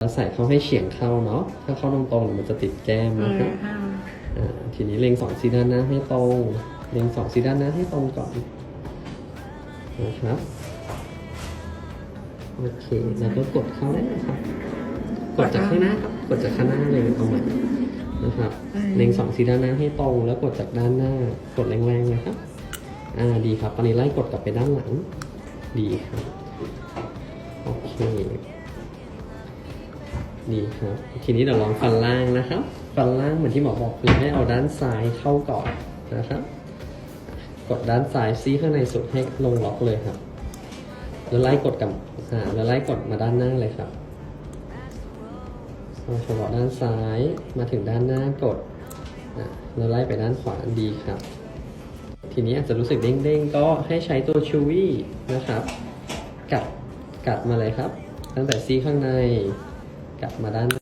เราใส่เข้าให้เฉียงเข้าเนาะ ถ้าเข้าตรงๆเดี๋ยวมันจะติดแก้มเอนะอครับค่ะอ่าทีนี้เล็งสองซีด้านหน้าให้ตรง เล็งสองซีด้านหน้าให้ตรงก่อนนะครับ โอเค แล้วก็กดเข้าได้นะครับ กดจากข้างหน้าครับ กดจากข้างหน้าเลยเอาใหม่นะครับ เล็งสองซีด้านหน้าให้ตรง แล้วกดจากด้านหน้า กดแรงๆนะครับ อ่า ดีครับตอนนี้ไล่กดกลับไปด้านหลัง ดีครับ ดีครับ ทีนี้เดี๋ยวลองฟันล่างนะครับ ฟันล่างเหมือนที่หมอบอกคือให้เอาด้านซ้ายเข้าก่อนนะครับ กดด้านซ้ายซีข้างในสุดให้ลงล็อกเลยครับแล้วไล่กดกับอ่าแล้วไล่กดมาด้านหน้าเลยครับเอาเฉพาะด้านซ้ายมาถึงด้านหน้ากดแล้วไล่ไปด้านขวาดีครับ ทีนี้อาจจะรู้สึกเด้งๆ ก็ให้ใช้ตัวชูวี่นะครับ กัดกัดมาเลยครับ ตั้งแต่ซีข้างใน Marami.